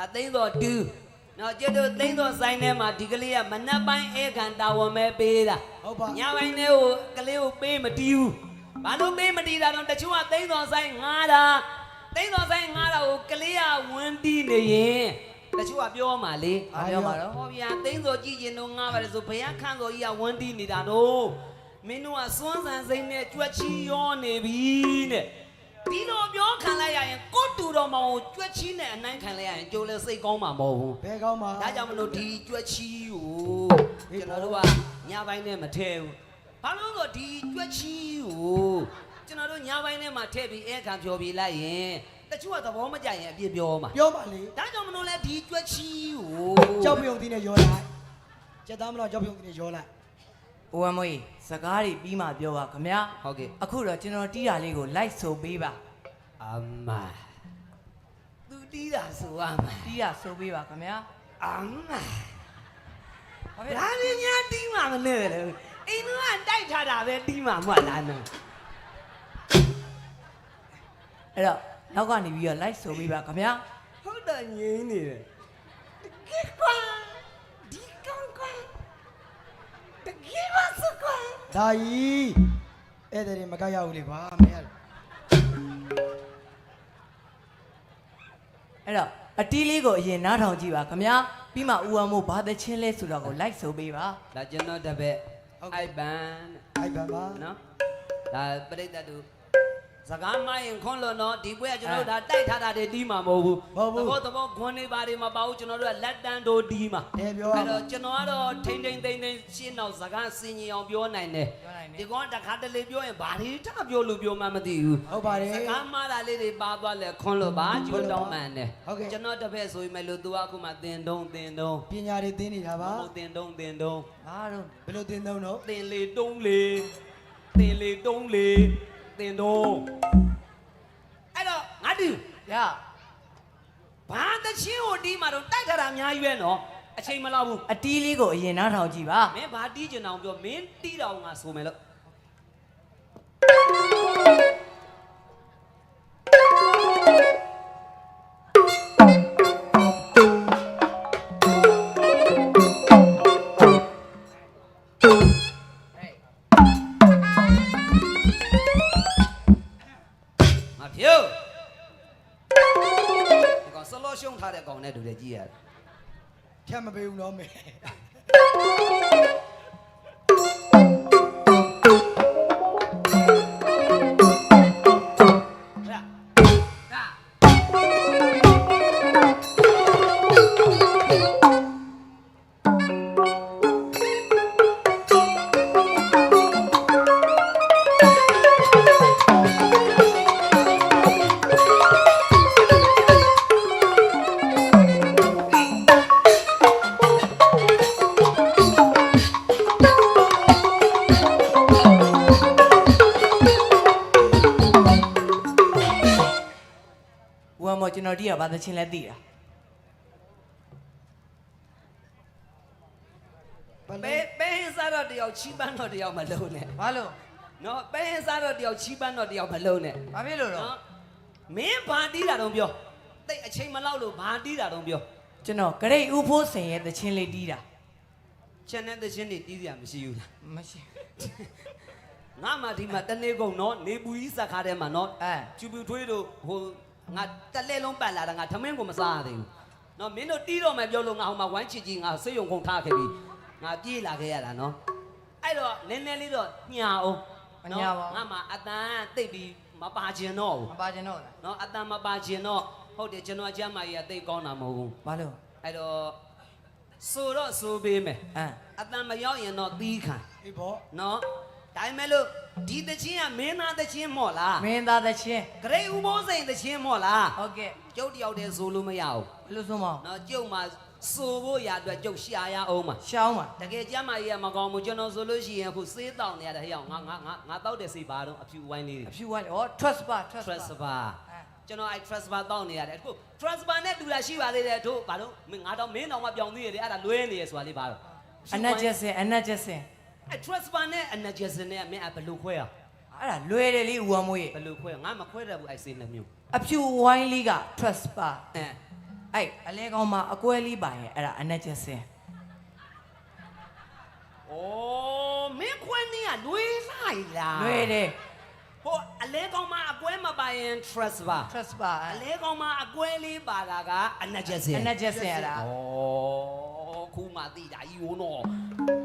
ဒါသိန်းတော်တူနော်ကျွတ်တို့သိန်းတော်ဆိုင်ထဲမှာဒီကလေးကမနက်ပိုင်းဧကန်တာဝန်ပဲပေးတာဟုတ်ပါညပိုင်းထဲကိုကလေးကိုပေးမတီးဘူးဘာလို့ပေးမတီးတာတော့တချို့ကသိန်းတော်ဆိုင်ငားတာသိန်းတော်ဆိုင်ငားတာကိုကလေးကဝန်းတီးနေရင်တချို့ကပြောမှလေဘာပြောမှာတော့ဟောဗျာသိန်းတော်ကြည့်ရင်တော့ငားပါတယ်ဆိုဘုရားခန့်တော်ကြီးကဝန်းတီးနေတာတော့မင်းတို့ကစွန်းဆန်စိမ့်နဲ့ကြွက်ချီရောနေပြီတဲ့ ဒီလိုပြောခံလိုက်ရရင်ကိုယ့်တူတော်မောင်ကိုကြွက်ချီနဲ့အနိုင်ခံလိုက်ရရင်ကြိုးလဲစိတ်ကောင်းမှာမဟုတ်ဘူးဘယ်ကောင်းမှာဒါကြောင့်မလို့ဒီကြွက်ချီကိုဟေးကျွန်တော်တို့ကညပိုင်းနဲ့မထည့်ဘူးဘာလို့လဲဆိုတော့ဒီကြွက်ချီကိုကျွန်တော်တို့ညပိုင်းနဲ့မှထည့်ပြီးအဲခံဖြော်ပြလိုက်ရင်တချို့ကသဘောမကျရင်အပြစ်ပြောမှာပြောပါလေဒါကြောင့်မလို့လဲဒီကြွက်ချီကိုကြောက်ပြုံသီးနဲ့ရောလိုက်ကျက်သားမလို့ကြောက်ပြုံသီးနဲ့ရောလိုက် အိုအမွေစကားတွေပြီးမှပြောပါခင်ဗျာဟုတ်ကဲ့အခုတော့ကျွန်တော်တီးတာလေးကို လိုက်ဆိုပေးပါအမသူတီးတာဆိုအမတီးတာဆိုပေးပါခင်ဗျာအမဘာဖြစ်လဲဒါလည်းညာတီးမှမလဲလေအင်းကတိုက်ထားတာပဲတီးမှမဟုတ်လားနော်အဲ့တော့နောက်ကနေပြီးတော့ live ဆိုပေးပါခင်ဗျာဟုတ်တယ်ငင်းနေတယ်တကယ်ကွာ တကယ်ပါစကွာဒါကြီးအဲ့တဲ့တွေမကရဘူးလေကွာမင်းကအဲ့တော့အတီးလေးကိုအရင်နားထောင်ကြည့်ပါခမ ्या ပြီးမှဦးဝမ်မို့ဘာသချင်းလဲဆိုတော့ကိုလိုက်ဆိုပေးပါဒါကျွန်တော်တပည့်အိုက်ဘန်အိုက်ပန်ပါနော်ဒါပြိတ္တတူ စကားမရင်ခွန်းလို့နော်ဒီပွဲကကျွန်တော်တို့ဒါတိုက်ထားတာတွေတီးမှာမဟုတ်ဘူးသဘောသဘောခွန်းနေပါတွေမပါဘူးကျွန်တော်တို့ကလက်တန်းတို့တီးမှာတယ်ပြောရအဲ့မှာတော့ကျွန်တော်ကတော့ထိမ့်ထိမ့်သိမ့်သိမ့်ရှင်းတော့စကားစင်ကြီးအောင်ပြောနိုင်တယ်ပြောနိုင်တယ်ဒီကောင်ကတခါတလေပြောရင်ဘာတွေထပြောလို့ပြောမှမသိဘူးဟုတ်ပါတယ်စကားမှားတာလေးတွေပါသွားလဲခွန်းလို့ပါကျွတ်တောင်းမှန်တယ်ဟုတ်ကဲ့ကျွန်တော်တစ်ဖက်ဆိုရင်မဲ့လို့သူကအခုမှတင်တုံးတင်တုံးပညာတွေသင်နေတာပါမဟုတ်တင်တုံးတင်တုံးဘာတော့ဘယ်လိုသင်သုံးတော့တင်လေတုံးလေတင်လေတုံးလေ တင်တုံးအဲ့တော့ငါတူရဘာတချင်းကိုတီးမှတော့တိုက်ထားတာအများကြီးပဲနော်အချိန်မလောက်ဘူးအတီးလေးကိုအရင်နားထောင်ကြည့်ပါမင်းဘာတီးကျင်အောင်ပြောမင်းတီးတော့ငါဆိုမယ်လို့ ဖြတ်မပေးဘူးတော့မေ ကျွန်တော်တီးတာဘာသချင်းလဲသိတာဘယ်ပဲလိုပဲဟင်းစားတော့တယောက်ချီးပန်းတော့တယောက်မလုံးနဲ့ဘာလို့နော်ပဲဟင်းစားတော့တယောက်ချီးပန်းတော့တယောက်မလုံးနဲ့ဘာဖြစ်လို့တော့နော်မင်းဘာတီးတာတော့ပြောတိတ်အချိန်မလောက်လို့ဘာတီးတာတော့ပြောကျွန်တော်ဂရိတ်ဦးဖိုးစင်ရဲ့သချင်းလေးတီးတာချက်နဲ့တချင်းတွေတီးစရာမရှိဘူးလားမရှိငါမှဒီမှာတနေ့ကုန်နော်နေပူကြီးစက်ခါထဲမှာနော်အဲကျူပူထွေးတို့ဟို ငါတစ်လက်လုံးပတ်လာတာငါထမင်းကိုမစားရသေးဘူးနော်မင်းတို့တီးတော့မယ်ပြောလို့ငါဟိုမှာဝမ်းချစ်ကြီးငါစိတ်ယုံကုန်ထားခဲ့ပြီငါပြေးလာခဲ့ရတာနော်အဲ့တော့နည်းနည်းလေးတော့ညာအောင်မညာပါငါမှအတန်တိတ်ပြီးမပါခြင်းတော့ဘူးမပါကျင်တော့လားနော်အတန်မပါခြင်းတော့ဟုတ်တယ်ကျွန်တော်ကျမ်းမာကြီးကတိတ်ကောင်းတာမဟုတ်ဘူးဘာလို့အဲ့တော့ဆိုတော့ဆိုပေးမယ်အမ်အတန်မရောက်ရင်တော့သီးခံအေးပေါ့နော်ဒါပေမဲ့လို့ ဒီတချင်းကမင်းသားတချင်းမော့လားမင်းသားသချင်းဂရိတ်ဥပိုးစိန်တချင်းမော့လားဟုတ်ကဲ့ကျုပ်တယောက်တည်းဆိုလို့မရဘူးဘယ်လိုဆိုမအောင်နော်ကျုပ်မှာဆိုဖို့ရအတွက်ကျုပ်ရှာရအောင်မှာရှောင်းပါတကယ်ကျမ်းမာကြီးကမကောင်းဘူးကျွန်တော်ဆိုလို့ရှိရင်အခုစေးတောင်းနေရတဲ့ဟဲ့အောင်ငါငါငါငါတောက်တဲ့စေးပါတော့အဖြူဝိုင်းလေးအဖြူဝိုင်းဩ trust ပါ trust ပါ trust bar အဲကျွန်တော်အဲ trust bar တောင်းနေရတယ်အခု trust bar နဲ့တူတာရှိပါသေးတယ်တို့ဘာလို့မင်းငါတော့မင်းတော်မှပြောင်းသေးရတယ်အဲ့ဒါလွဲနေရဆိုတာလေးပါတော့အနက်ချက်စင်အနက်ချက်စင် အဲ trust bar နဲ့ energy နဲ့မင်းအဘယ်လိုခွဲအောင်အဲ့ဒါလွယ်တယ်လေဦးဝမ်းမိုးရေဘယ်လိုခွဲအောင်ငါမခွဲတတ်ဘူးအဲစေးနှမျိုးအဖြူဝိုင်းလေးက trust ပါအဲအဲ့အလဲကောင်မှာအကွဲလေးပါရဲ့အဲ့ဒါအနက်ချက်စင်ဩမင်းခွန်းနေကလွေးလိုက်လားလွယ်တယ်ဟိုအလဲကောင်မအကွဲမပါရင် trust ပါ trust ပါအလဲကောင်မအကွဲလေးပါတာကအနက်ချက်စင်အနက်ချက်စင်အဲ့ဒါဩ ခုမှသိတာကြီးဝနော်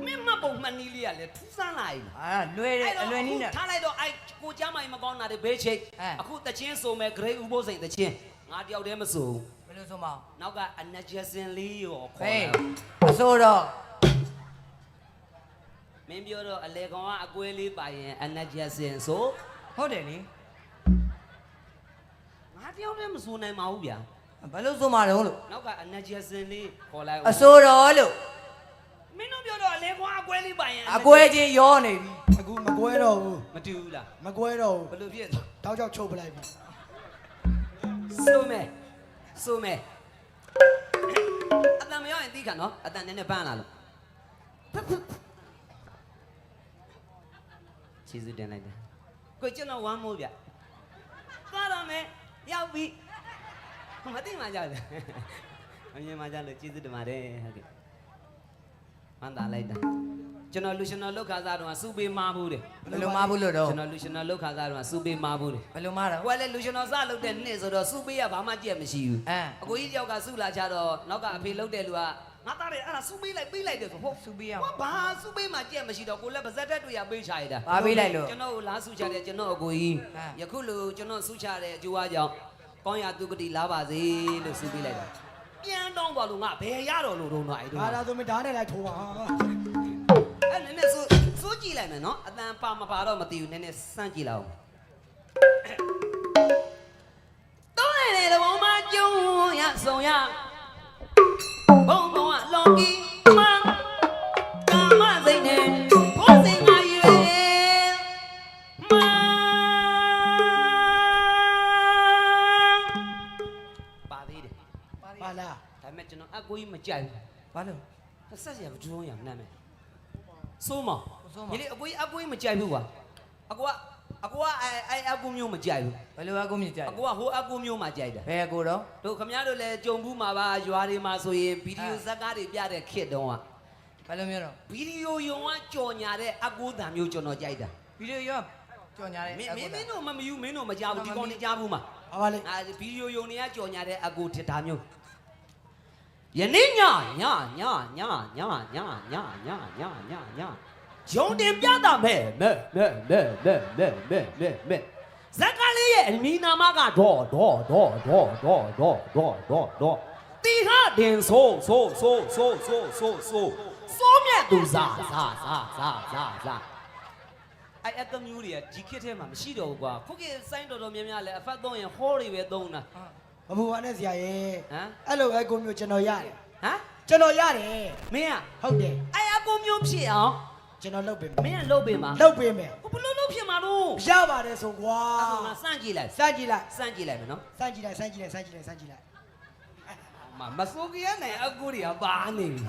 မင်းမပုံမှန်နီးလေးကလည်းထူးဆန်းလာပြီအာလွယ်တယ်အလွယ်နည်းနဲ့ထားလိုက်တော့အဲ့ကိုကြမ်းမိုင်မကောင်းတာတွေဘေးချိတ်အဲအခုတချင်းဆိုမဲ့ grade ဥပိုးစိန်တချင်းငါတယောက်တည်းမဆိုဘူးဘယ်လိုဆိုမအောင်နောက်ကအနက်ချက်စင်လေးရောခေါ်ဟေးတာအစိုးတော့မင်းပြောတော့အလေကောင်ကအကွဲလေးပါရင်အနက်ချက်စင်ဆိုဟုတ်တယ်လေငါတယောက်တည်းမဆိုနိုင်ပါဘူးဗျာ ဘယ်လိုဆိုမှာတော့လို့နောက်ကအနက်ချက်စင်လေးခေါ်လိုက်အစိုးတော့လို့မင်းတို့ပြောတော့အလေကောင်ကအကွဲလေးပါရင်အကွဲချင်းရောနေပြီအခုမကွဲတော့ဘူးမတူဘူးလားမကွဲတော့ဘယ်ဘူးလိုဖြစ်တောက်ချောက်ချုပ်ပလိုက်ပြီဆိုမဲဆိုမဲအတန်မရောက်ရင်သိခံနော်အတန်နည်းနည်းပန်းလာလို့ချီစူတင်လိုက်တယ်ကိုကျွန်တော်ဝမ်းမိုးဗျသွားတော့မယ်ရောက်ပြီ မသိမှကြောက်တယ်အမြင်မှကြောက်လို့ချီစူတင်ပါတယ်ဟုတ်ကဲ့မှန်တာလိုက်တာကျွန်တော်လူရှင်တော်လောက်ခါစားတော့စူပေးမာဘူးတယ်ဘယ်လိုမှဘူးလို့တော့ကျွန်တော်လူရှင်တော်လောက်ခါစားတော့စူပေးမာဘူးတယ်ဘယ်လိုမှတော့ကိုယ်လည်းလူရှင်တော်စလုပ်တဲ့နေ့ဆိုတော့စူပေးရဘာမှကြက်မရှိဘူးအဲအကိုကြီးတယောက်ကစုလာကြတော့နောက်ကအဖေလှုပ်တဲ့လူကငါသားတယ်အဲ့ဒါစုပေးလိုက်ပေးလိုက်တယ်ဆိုဟုတ်စူပေးရအောင်ဟောဘာစုပေးမှကြက်မရှိတော့ကိုလည်းပါဇက်တက်တွေရပေးချရတာဘာပေးလိုက်လို့ကျွန်တော်ကိုလာစုချတယ်ကျွန်တော်အကိုကြီးဟမ်ယခုလိုကျွန်တော်စုချတဲ့အကျိုးအကြောင်း ကောင်းရာသူကတိလာပါစေလို့စုပေးလိုက်တာပြန်တောင်းသွားလို့ငါဘယ်ရတော့လို့တော့တော့အဲ့တော့ငါသာဆိုမဓာတ်နဲ့လိုက်ထိုးပါအဲ့နည်းနည်းစုစုကြည့်လိုက်မယ်နော်အတန်ပါမပါတော့မသိဘူးနည်းနည်းစမ်းကြည့်လိုက်အောင်တော့လေတဘောမှာကျုံရဆောင်ရဘုံဘုံကလော်ကီမကာ ကိုကြီးမကြိုက်ဘာလို့ဘူးဆက်စရာမကြုံရမနာမယ်စိုးမစိုးမဒီလေအကိုကြီးအကိုကြီးမကြိုက်ဘူးကွာအကိုကအကိုကအဲအဲအကိုမျိုးမကြိုက်ဘူးဘယ်လိုအကူမြင်ကြအကိုကဟိုအကိုမျိုးမှကြိုက်တယ်ဘယ်အကူတော့တို့ခမရတို့လည်းကြုံဘူးမှာပါရွာတွေမှာဆိုရင်ဗီဒီယိုဇက်ကားတွေပြတဲ့ခစ်တုံးကဘယ်လိုမျိုးတော့ဗီဒီယိုယုံကကြော်ညာတဲ့အကူတံမျိုးကျွန်တော်ကြိုက်တာဗီဒီယိုရောကြော်ညာတယ်မင်းမင်းမင်းတို့မမယူမင်းတို့မကြဘူးဒီကောင်နေကြဘူးမှာဘာပါလဲအာဗီဒီယိုယုံတွေကကြော်ညာတဲ့အကူထစ်တာမျိုး ယနေ့ညညညညညညညညညညညညယုံတင်ပြတာမဲ့မဲ့မဲ့မဲ့မဲ့မဲ့မဲ့မဲ့မဲ့ဇက်ကလေးရဲ့အမီနာမကတော့တော့တော့တော့တော့တော့တော့တော့တော့တီဟာတင်ဆိုးဆိုးဆိုးဆိုးဆိုးဆိုးဆိုးစိုးမြတ်သူစားစားစားစားစားစားအဲ့အတမျိုးတွေကဒီခေတ်ထဲမှာမရှိတော့ဘူးကွာခုခေတ်စိုင်းတော်တော်များများလဲအဖတ်သုံးရင်ဟောတွေပဲသုံးတာ မဘူပါနဲ့ဆရာရဲ့ဟမ်အဲ့လိုအကိုမျိုးကျွန်တော်ရတယ်ဟမ်ကျွန်တော်ရတယ်မင်းကဟုတ်တယ်အဲ့အကူမျိုးဖြစ်အောင်ကျွန်တော်လုပ်ပေးမမယ်င်းကလုပ်ပေးမှာလုပ်ပေးမယ်ဘယ်လိုလုပ်ဖြစ်မှာတော့ရပါတယ်ဆိုကွာအဲ့ဒါငါစမ်းကြည့်လိုက်စမ်းကြည့်လိုက်စမ်းကြည့်လိုက်မယ်နော်စမ်းကြည့်လိုက်စမ်းကြည့်လိုက်စမ်းကြည့်လိုက်စမ်းကြည့်လိုက်မမဆိုကရနိုင်အကူတွေကပါနေပြီ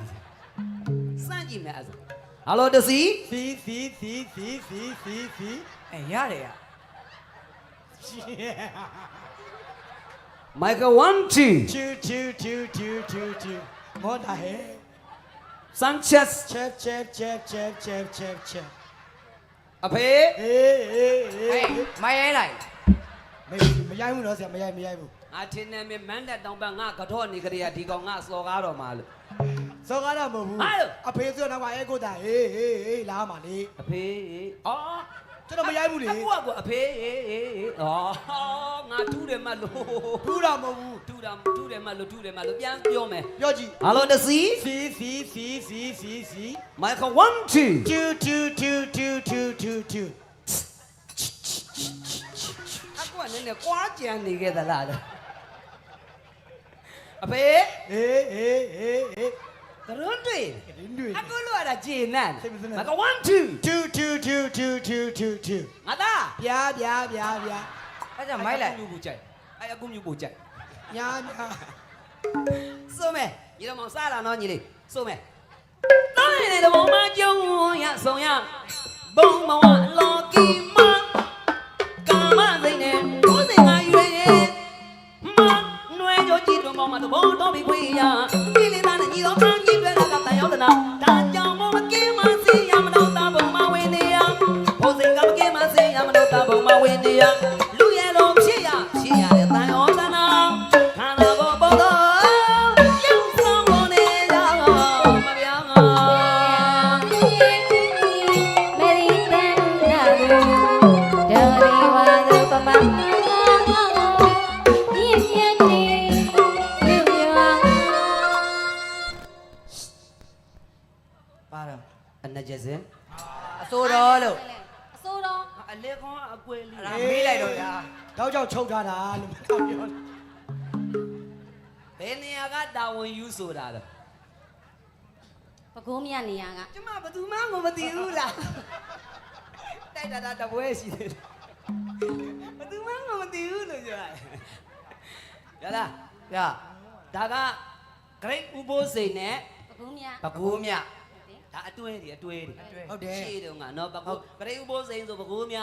စမ်းကြည့်မယ်အဲ့ဒါဟယ်လိုတစီစီစီစီစီစီစီစီအဲရတယ်ရမို က်ကယ်1 2ချူချူချူချူချူချူမောတာဟဲဆန်ချက်စ်ချက်ချက်ချက်ချက်ချက်ချက်ချက်အဖေအေးအေးအေးဟေးမရိုင်းလိုက်မေမရိုက်ဘူးနော်ဆရာမရိုက်မရိုက်ဘူးငါထင်းနေမင်းမန်းတက်တောင်ပန်းငါကတော့နေကြရဒီကောင်ငါစော်ကားတော်မှာလို့စောကားတော့မဟုတ်ဘူးဟာလို့အဖေဆိုတော့ကအဲကိုတာဟေးဟေးဟေးလာမှာလေအဖေအော် ကျွန်တော်မရိုက်ဘူးလေအကူအကူအဖေအေးအေးအေးအော်ငါထူးတယ်မလို့ဘူးတော့မဟုတ်ဘူးထူးတာထူးတယ်မလို့ထူးတယ်မလို့ပြန်ပြောမယ်ပြောကြည့်ဟယ်လိုတစီစီစီစီစီစီစီမိုက်က1 2ချူချူချူချူချူချူချူအကူကနည်းနည်းကွာကြံနေခဲ့သလားအဖေအေးအေးအေးအေး ကရွန်းတွေဒီတွေ့အကူလိုရတာဂျေနန်စိတ်မစနဲ့မိုက်က1 2ချူချူချူချူချူချူချူငါသားပြားပြားပြားပြားအဲ့ကြောင့်မိုက်လိုက်အကူမျိုးကိုကြိုက်အဲ့အကူမျိုးကိုကြိုက်ညာညာစိုးမဲညီတော်မောင်စားလာနော်ညီလေးစိုးမဲတောင်းနေတဲ့ဘုံမကျုံရဆောင်ရဘုံဘဝလော်ကီမကာမစိတ်နဲ့ကိုယ်စိတ်ငါရွေမနွယ်ကြကြည့်တော့မပေါ်မှာသဘောတော်ပြီးခွေရဒီလေးသားနဲ့ညီတော်ခန်းကြီးတွေကတန် ရောက်တဲ့နောက်ဒါ ရလားဗျာဒါက great ဥပိုးစိန်နဲ့ပကုံးမြပကူးမြဒါအတွဲတွေအတွဲတွေဟုတ်တယ်ရှေ့တုန်းကနော်ပကူး great ဥပိုးစိန်ဆိုပကူးမြ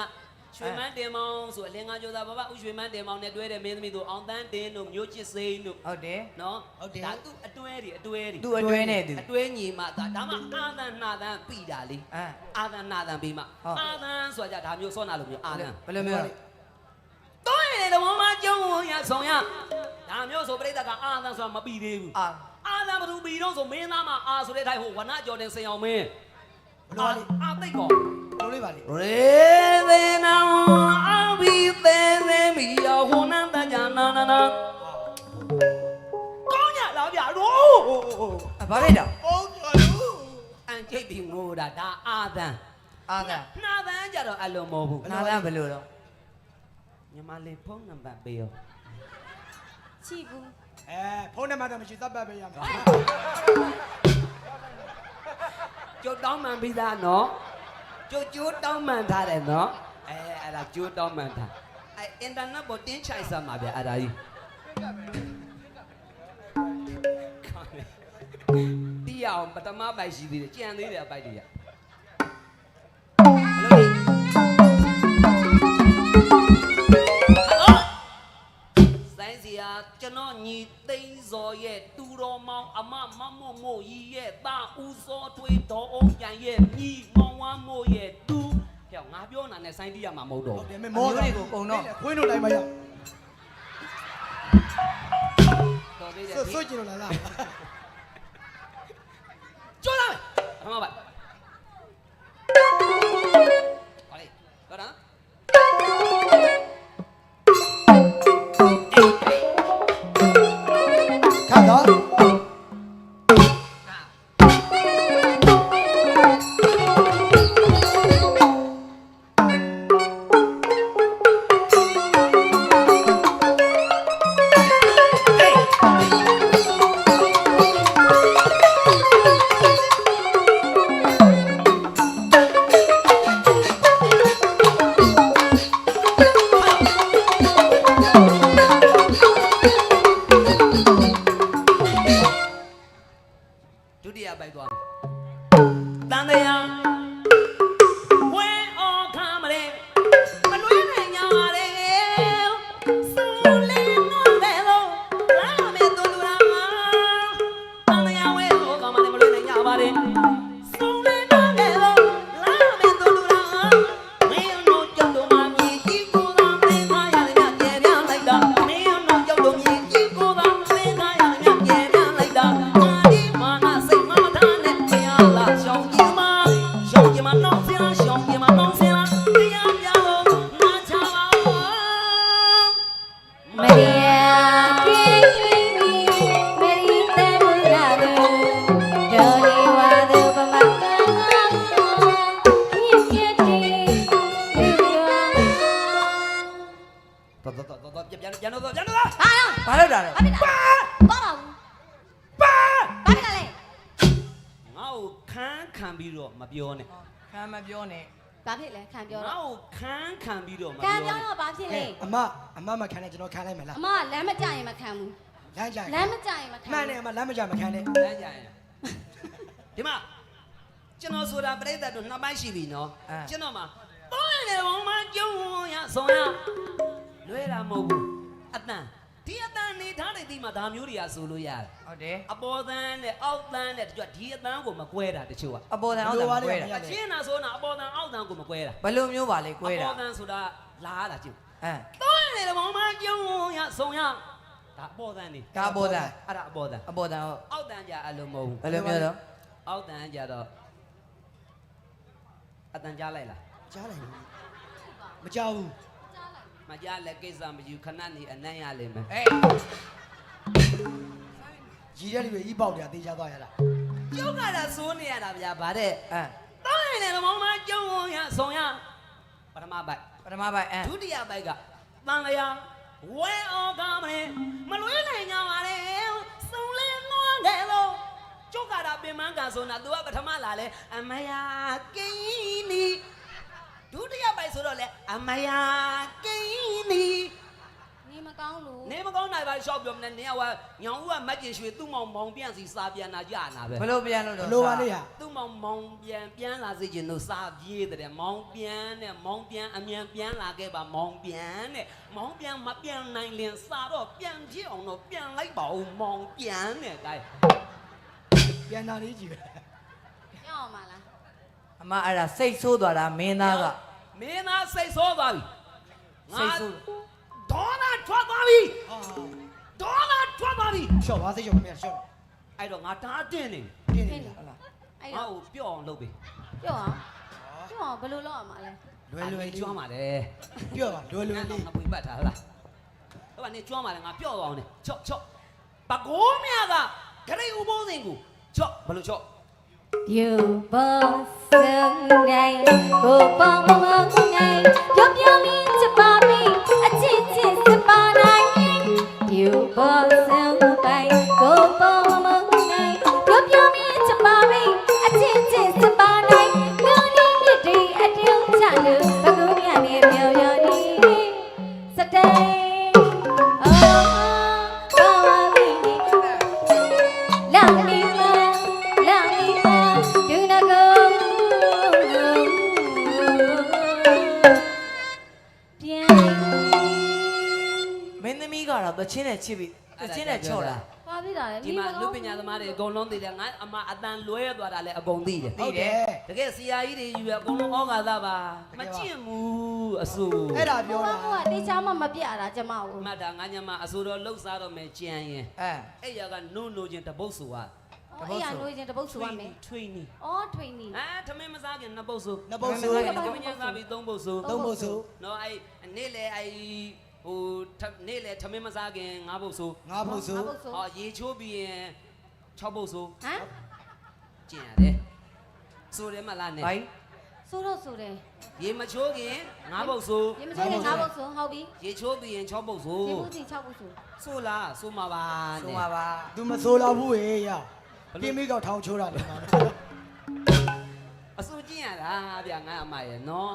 ရွှေမန်းတင်မောင်ဆိုအလင်းကားကျော်သားဘဘဥရွှေမန်းတင်မောင်နဲ့တွဲတယ်မင်းသမီးတို့အောင်တန်းတင်းတို့မျိုးချစ်စိန်တို့ဟုတ်တယ်နော်ဟုတ်တယ်ဒါသူအတွဲတွေအတွဲတွေသူ့အတွဲနဲ့သူအတွဲညီမဒါဒါမှအာသန်နာသန်ပြီတာလေအဲအာသန်နာသန်ပြီးမှဟုတ်အာသန်ဆိုတာကြဒါမျိုးစောနာလိုမျိုးအာသန်ဘယ်လိုမျိုးလဲ တော့ရင်တော့မကျုံရဆောင်ရဒါမျိုးဆိုပြိတ္တကအာသန်ဆိုတာမပြီသေးဘူးအာအာသန်ဘသူပြီတော့ဆိုမင်းသားမအာဆိုတဲ့ထိုင်ဟိုဝနကြော်တင်စင်အောင်မင်းဘလို့ပါလိအာသိတ်ကောဘလို့လေးပါလိရေသေနာအဘိသေသေမီယောဟောနန္တကြနာနာနာကောင်းရလားဗျာတို့အဘာလိုက်တာပုံပြောလူအန်ကျိတ်ပြီးငိုတာဒါအာသန်အာသာနှာသန်ကြတော့အလုံးမဟုတ်ဘူးနာသားဘယ်လိုတော့ ညီမလေးဖုန်းနံပါတ်ပေးရောချိဘူးအဲဖုန်းနံပါတ်တော့မရှိသတ်ပတ်ပေးရမှာကျုပ်တောင်းမှန်ပြီးသားနော်ကျုပ်ကျိုးတောင်းမှန်ထားတယ်နော်အဲအဲ့ဒါကျိုးတောင်းမှန်ထားအဲအင်တာနက်ပေါ်တင်းချိုက်စမ်းပါဗျအဲ့ဒါကြီးတီးအောင်ပထမပိုက်ရှိသေးတယ်ကြံသေးတယ်အပိုက်တွေကဘယ်လိုလဲ စိုင်းစီယာကျွန်တော်ညီသိန်းစော်ရဲ့တူတော်မောင်အမမမို့မို့ကြီးရဲ့တာဦးစောထွေးတော်အောင်ပြန်ရဲ့ညီမောင်ဝမ်းမို့ရဲ့တူပြောငါပြောနာနဲ့စိုင်းတီးရမှာမဟုတ်တော့ဟုတ်ဘူးတယ်မေမောခွင်းတို့တိုင်းမရတော်သေးတယ်ဆွဆွကျင်လို့လားလားကျွတ်လာမယ်အမပါ မပြောနဲ့ဘာဖြစ်လဲခံပြောငါ့တော့ကိုခန်းခံပြီးတော့မခံပြောပြောနဲ့တော့ဘာဖြစ်လဲအမအမမခံနဲ့ကျွန်တော်ခံလိုက်မယ်လားအမကလမ်းမကြရင်မခံဘူးလမ်းကြလမ်းမကြရင်မခံမှန်တယ်အမလမ်းမကြမခံနဲ့လမ်းကြရင်ဒီမှာကျွန်တော်ဆိုတာပြိဿတို့နှစ်ပိုင်းရှိပြီနော်ကျွန်တော်မှာတော့လေဘောင်းမကျုံရဆောင်ရလွဲတာမဟုတ်ဘူးအတန်တ ဒီအတန်နေထားတဲ့ဒီမှာဒါမျိုးတွေကဆိုလို့ရတယ်ဟုတ်တယ်အပေါ်တန်းနဲ့အောက်တန်းနဲ့တချို့ကဒီအတန်းကိုမကွဲတာတချို့ကအပေါ်တန်အောက်တန်ကွဲတာအချင်းနာဆိုနာအပေါ်တန်းအောက်တန်းကိုမကွဲတာဘယ်လိုမျိုးပါလဲကွဲအတာပေါ်တန်းဆိုတာလာရတာကြည့်အမ်တော့နေတယ်ဘောင်းမကျုံရဆုံရဒါအပေါ်တန်းနေဒါအပေါ်တန်အဲ့ဒါအပေါ်တန်းအပေါ်တန်ဟုတ်အောက်တန်းကြအလုံးမဟုတ်ဘယ်လိုမျိုးတော့အောက်တန်းကြတော့အတန်းကြားလိုက်လားကြားလိုက်ဘူးမကြောက်ဘူး မကြားလက်ကိစ္စမယူခဏနေအနံ့ရလိမ့်မယ်အေးရည်တဲ့လူတွေဤပေါက်တယ်တေချာသွားရလားကျုပ်ကလည်းစိုးနေရတာဗျာဗါတဲ့အမ်တော့နေတယ်ဘောင်းမကျုံရဆုံရပထမပိုက်ပထမပိုင်းအမ်ဒုတိယပိုက်ကတန်လျာဝဲအောင်ကမလဲမလွေးနိုင်ကြပါလေစုံလဲနွားတယ်လို့ကျုပ်ကတာပင်မကန်ဆိုနာသူကပထမလာလဲအမယာကင်းနီ ဒုတိယပိုက်ဆိုတော့လဲအမယာကင်းနီနေမကောင်းလို့နေမကောင်းနိုင်ပါရှောက်ပြောမနေနေကညောင်ဦးကမတ်ကျင်ရွှေသူ့မောင်မောင်ပြန်စီစာပြန်လာကြနာပဲဘယ်လိုပြန်လို့ဘတော့လို့ပါလေဟာသူ့မောင်မောင်ပြန်ပြန်လာစေချင်လို့စာပြေးတဲ့မောင်ပြန်နဲ့မောင်ပြန်အမြန်ပြန်လာခဲ့ပါမောင်ပြန်တဲ့မောင်ပြန်မပြန်နိုင်လင်စာတော့ပြန်ဖြစ်အောင်တော့ပြန်လိုက်ပါဦးမောင်ပြန်တဲ့ကဲပြန်လာလေးကြည့်ပဲပြောင်းအောင်ပါလား အမအဲ့ဒါစိတ်ဆိုးသွားတာမင်းသားကမင်းသားစိတ်ဆိုးသွားပြီစိတ်ဆိုးဒေါနာထွက်သွားပြီဟာဒေါနာထွက်သွားပြီရှော့ပါစိတ်ရှော့မမြရှော့အဲ့တော့ငါတားတင်းနေတင်းဟနေင်းလားဟုတ်လားအဲ့ငါ့တော့ကိုပြော့အောင်လုပ်ပြီပြောင်းအောင်ပြောင်းအောင်ဘယ်လိုလုပ်အောင်မလဲလွယ်လွယ်လေးကျွမ်းပါလေပြောပါလွယ်လွယ်ငါလေးငါပွေပတ်ထားလားဟိုကနေကျွမ်းပါလေငါပြော့သွားအောင်နေချော့ချော့ပကိုးမြကဂရိတ်ဥပုံးစင်ကိုချော့ဘယ်လိုချော့ ယူပေါ်စံနိုင်ကိုပေါင်းမမနို ချင်းနဲ့ချစ်ပြီးသချင်းနဲ့ချော့တာပါပြီလားဒီမှာလူပညာသမားတွေအကုန်လုံးသိတယ်ငါအမအတန်လွဲသွားတာလည်းအကုန်သိတယ်သိတယ်တကယ်ဆရာကြီးတွေယူရအကုန်လုံးဩဃာသပါမကျင့်ဘူးအဆူအဲ့ဒါပြောပြောတာတာကတေချာမှမပြတာကျမကိုမှတ်တာငါညမအဆူတော့လှုပ်စားတော့မယ်ကြံရင်အမ်အဲ့ရကနုံနိုချင်းတပုတ်ဆူอ่ะအော်အဲ့ရလို့ချင်းတပုတ်ဆိုရမယ်ထွေးနီအော်ထွေနီအာထမင်းမစားခင်နှစ်ပုတ်ဆူနှစ်ပုတ်ဆိုထမင်းစားပြီးသုံးပုတ်ဆူသုံးပုတ်ဆိုနော်အဲ့နေ့လေအဲ့ ဟိုနေ့လေထမင်းမစားခင်ငါးပုတ်ဆူငါပုတ်ဆိုငါပုတ်ဆိုအော်ရေချိုးပြီးရင်6ပုတ်ဆူဟမ်ကျင်ရတယ်ဆိုတယ်မလားနဲ့ဘိုင်းဆိုတော့ဆိုတယ်ရေမချိုးခင်ငါးပုတ်ဆူရေမချိုးရင်ငါပုတ်ဆိုဟုတ်ပြီရေချိုးပြီးရင်6ပုတ်ဆူရေပုတ်စီ6ပုတ်ဆိုဆိုလားဆိုမှာပါဆိုနဲ့ပါပါသူမဆိုးတော့ဘူးဟေးရပြင်းမိကောက်ထောင်ချိုးတာလေမှာအဆူကျင်ရတာဗျာငါအမရဲ့နော်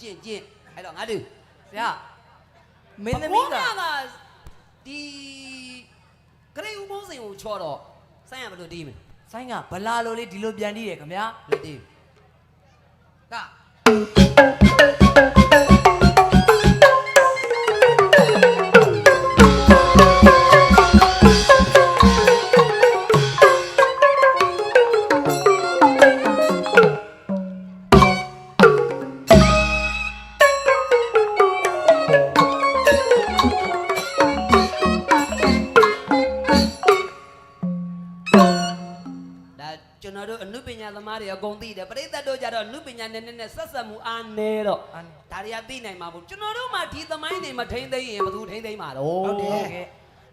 ကျင့်ကျင့်အဲ့တော့ငါတို့ဆရာ မင်းသမီးကဘုရားကဒီဂရိတ်ဥပုံးစင်ကိုချော့တော့ဆိုင်းရဘယ်လိုတီးမလဲဆိုင်ကဗလာလိုလေးဒီလိုပြန်တီးတယ်ခင်ဗျာလက်တီးက နုပညာနဲ့နဲ့ဆက်ဆက်မှုအားနေတော့အန်ဒါတွေကသိနိုင်မှာပေါ့ကျွန်တော်တို့မှဒီသမိုင်းတွေမထိမ့်သိမ်းရင်ဘယ်သူထိမ့်သိမ်းမှာတော့ဟုတ်တယ်ကဲ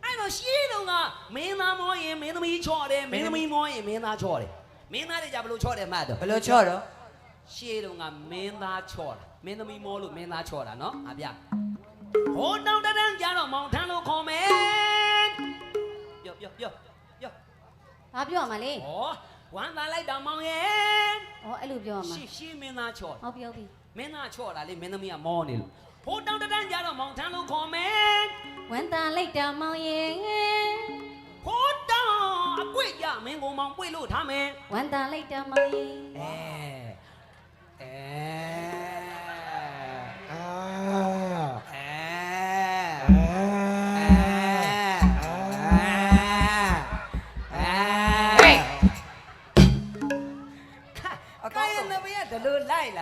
အဲ့တော့ရှင်းတော့ကမင်းသားမောရင်မင်းသမီးချော့တယ်မင်းသမီးမောရင်မင်းသားချော့တယ်မင်းသားတွေကြဘယ်လိုချော့တယ်မှတ်တော့ဘယ်လိုချော့တော့ရှေးတုန်းကမင်းသားချော့တာမင်းသမီးမောလို့မင်းသားချော့တာနော်အဗျဟိုတောင်တန်းကြတော့မောင်ထမ်းလို့ခေါ်မယ်ပြောပြောပြောပြောဘာပြောရမှာလဲဩ ဝမ်းသာလိုက်တော့မောင်ရဲ့ဩအဲ့လိုပြောရမှာရှေးရှေးမင်းသားချော့ဟုတ်ပြီဟုတ်ပြီမင်းသားချော့တာလေမင်းသမီးကမောနေလို့ဟိုတောင်တန်းကြတော့မောင်ထမ်းလို့ခေါ်မယ်ဝန်တန်လိုက်တာမောင်ရင်ဟိုတောင်အကွေ့ကြမင်းကိုမောင်ပွေလို့ထားမယ်ဝန်တန်လိုက်တာမောင်ရင်အဲအဲအာအဲအာ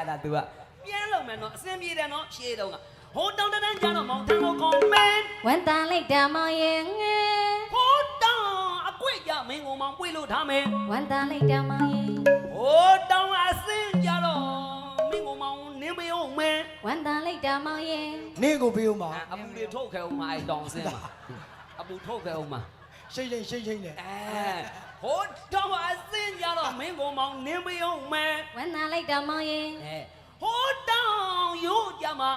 တာ तू ကပြန်လုံမယ်နော်အစင်ပြေတယ်နော်ရှေးတုံးကဟိုတောင်းတန်းကြတော့မောင်ထန်းကိုခေါ်မင်းဝန်တန်လိုက်တာမောင်ရဲ့ဟိုတောင်းအကွေ့ကြမင်းကိုမောင်ပွေလို့ထားမယ်ဝန်တန်လိုက်တာမောင်ရဲ့ဟိုတောင်းအစင်ကြတော့မင်းကိုမောင်နင်းမယုံမင်းဝန်တန်လိုက်တာမောင်ရဲ့နင့်ကိုပေးဦးမှာအပူတွေထုတ်ခဲအောင်မအဲ့တောင်းစင်းမှာအပူထုတ်ခဲအောင်မရှိတ်ရှိတ်ရှိတ်ရှိတ်နဲ့အဲ ဟိုတောင်းအစင်ကြတော့မင်းကိုမောင်နင်းမယုံမင်းဝန်တန်လိုက်တာမောင်ရဲ့အဲဟိုတောင်းရိုးကြမှာ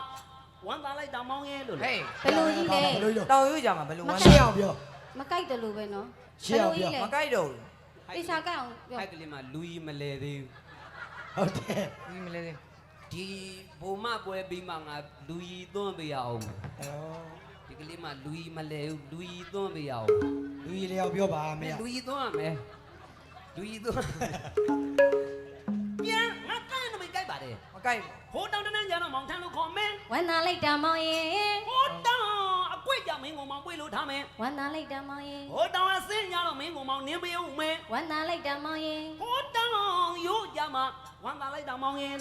ဝမ်းသာလိုက်တာမောင်ရဲ့လို့လေဟေးဘယ်လိုကြီးလဲဘယ်လိုရောတောင်ရွကြမှာဘယ်လိုဝမ်းရှင်းအောင်ပြောမကြိုက်တယ်လို့ပဲနော်ရှင်းအောင်ပြောမကြိုက်တော့ဘူးတေချာကြိုက်အောင်ပြောအဲ့ကလေးမှာလူကြီးမလဲသေးဘူးဟုတ်တယ်ဒီမလဲသေးဒီဘုံမပွဲပြီးမှငါလူကြီးသွန်းပေးရအောင်အော် ဒီကလေးမှာလူကြီးမလဲဘူးလူကြီးသွန်းပေးရအောင်လူကြီးလေးအောင်ပြောပါမမင်းင်းလူကြီးသွန်းရမယ်လူကြီးသွန်းပြန်ငါတိုင်းတော့မကြိုက်ပါနဲ့မကြိုက်ဟိုတောင်းတန်းကြတော့မောင်ထန်းလို့ခေါ်မင်းဝန်တန်လိုက်တာမောင်ရဲ့ဟိုတောင်းအကွေ့ကြမင်းကိုမောင်ပွေလို့ထားမယ်ဝန်တန်လိုက်တာမောင်ရဲ့ဟိုတောင်းအစင်းကြတော့မင်းကိုမောင်နင်းပေးအောင်မယ်ဝန်တန်လိုက်တာမောင်ရဲ့ဟိုတောင်းရိုးကြမှာဝမ်းသာလိုက်တာမောင်ရင်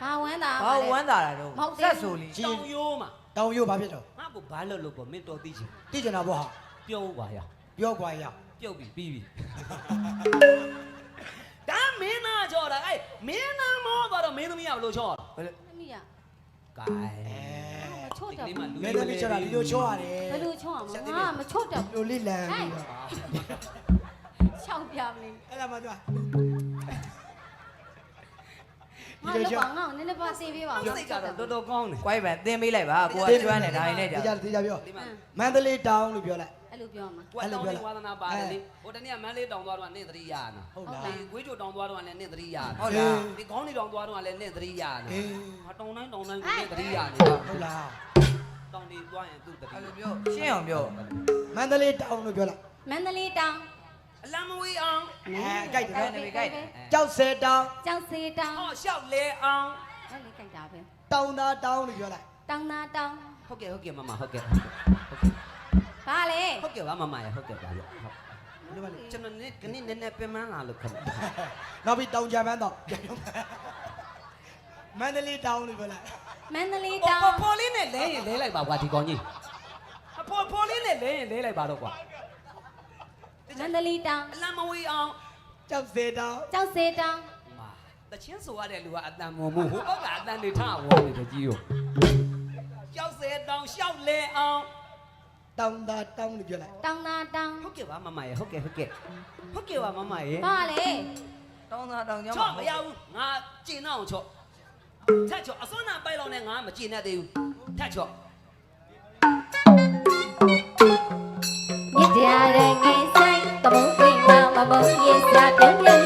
ဘာဝန်တာဘာဝမ်းသာတာတော့မဟုတ်သေးဘူးဆက်ဆိုလီတောင်းရိုးမှာ တောင်ရိုးဘာဖြစ်တော့ငါ့ကိုဘာလို့လို့ပေါ့မင်းတော်သိချင်တိကျင်တာပေါ့ဟာပြုတ်ပါရပြောကွာရပြုတ်ပြီပြီးပြီဒါမင်းသားချော်တာအဲ့မင်းသားမောသွားတော့မင်းသမီးကဘယ်လိုချော်ဘယ်လိုသမီးရကဲချော့တယ်ဒီမှာလူမဲသမီးချောတာဒီလိုချောရတယ်ဘယ်လိုချော့အောင်ငါမချော့တယ်လိုလေးလန်ပြီးတော့ချောက်ပြမလေးအဲ့ဒါမှသူက ငါလည်းပါငါ့ကိုနည်းနည်းပါစေးပေးပါဦးစိတ်ကတော့တော်တော်ကောင်းတယ်ကွိုင်းပန်သင်ပေးလိုက်ပါကိုကကျွမ်းနေဒါရင်းနဲ့ကြာတေချာတေချာပြောဒီမှာမန္တလေးတောင်လို့ပြောလိုက်အဲ့လိုပြောမှာကွက်တောင်းနေဝါသနာပါတယ်လေဟိုတနေ့ကမန်းလေးတောင်သွားတော့နင့်သတိရနာဟုတ်လားဒီဂွေးချိုတောင်သွားတော့လည်းနင့်သတိရနာဟုတ်လားဒီခေါင်းနေတောင်သွားတော့လည်းနင့်သတိရနာအေးဟာတောင်တိုင်းတောင်တိုင်းကိုနင့်သတိရနေဟုတ်လားတောင်နေသွားရင်သူ့သတိအဲ့လိုပြောရှင်းအောင်ပြောမန္တလေးတောင်လို့ပြောလိုက်မန္တလေးတောင် အလံမဝေးအောင်အဲကြိုက်တယ်နေပြီကြိုက်တယ်ကြောက်စဲတောင်ကျောက်စေတောင်ဟောလျှောက်လဲအောင်အဲ့လေကြိုက်တာပဲတောင်သားတောင်လို့ပြောလိုက်တောင်နာတောင်ဟုတ်ကဲ့ဟုတ်ကဲ့မမဟုတ်ကဲ့ဘာလဲဟုတ်ကဲ့ပါမမရဟုတ်ကဲ့ပါရဟုတ်ဒီမှာလေကျွန်တော်နေ့ကနေ့နည်းနည်းပင်မလာလို့ခင်ဗျနောက်ပြီးတောင်ကြမ်းပန်းတော့မန္တလေးတောင်လို့ပြောလိုက်မန္တလေးပေါ်တောင်ပေါ်ပေါ်လေးနဲ့လဲရင်လဲလိုက်ပါကွာဒီကောင်ကြီးအပေါ်ပေါ်လေးနဲ့လဲရင်လဲလိုက်ပါတော့ကွာ မန္တလေးတောင်အလံမဝေးအောင်ကြောက်စဲတောင်ကျောက်စေတောင်မာတချင်းဆိုရတဲ့လူကအတန်မုံမှုဟိုအောက်ကအတန်တွေထဝေါ်နေတယ်ကြီးရောကြောက်စဲတောင်ရှောက်လဲအောင်တောင်သားတောင်လို့ပြောလိုက်တောင်နာတောင်ဟုတ်ကဲ့ပါမမရဟုတ်ကဲ့ဟုတ်ကဲ့ဟုတ်ကဲ့ပါမမရဘာလဲတောင်းသားတောင်းကြောင်းချော့မရဘူးငါကျင်တော့ချော့ထက်ချော့အစွမ်းနာပိုက်လောက်နဲ့ငါမကျင်တတ်သေးဘူးထက်ချော့မြစ်တရားရဲ့ငယ်ဆိုင် ကမုံသိမ့်မမမုံရဲ့စာပြုံးပြုံးကြည့်ပါ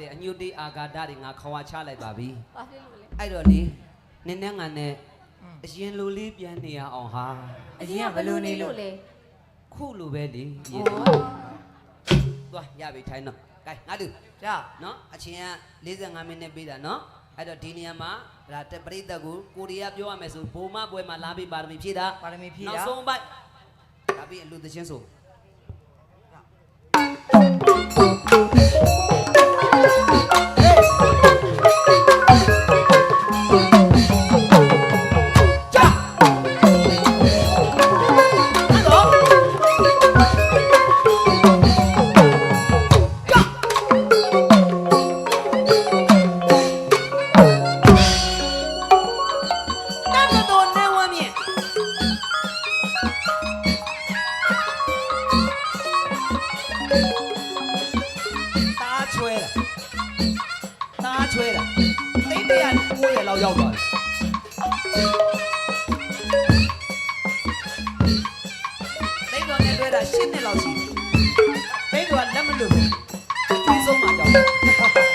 ခဲ့တဲ့အညွတ်တေးအာဃာတတွေငါခွာချလိုက်ပါပြီဘာဖြစ်လို့လဲအဲ့တော့လေနင်းနဲ့ငါနဲ့အရင်လိုလေးပြန်နေရအောင်ဟာအရင်ကဘယ်လိုနေလို့လဲခုလိုပဲလေရေဩသွားရပြီထိုင်တော့ကဲငါတို့ကြာနော်အချင်းက45မိနစ်ပေးတာနော်အဲ့တော့ဒီနေရာမှာဒါတပရိသတ်ကိုကိုရီးယားပြောရမယ်ဆိုဘုံမပွဲမှာလာပြီးပါရမီဖြည့်တာပါရမီဖြည့်တာနောက်ဆုံးပိုက်ဒါပြီးအလူသချင်းဆိုတ ရှိပြီတိတ်တော်ကလက်မလွတ်ဘူးအသေးဆုံးမှကြောက်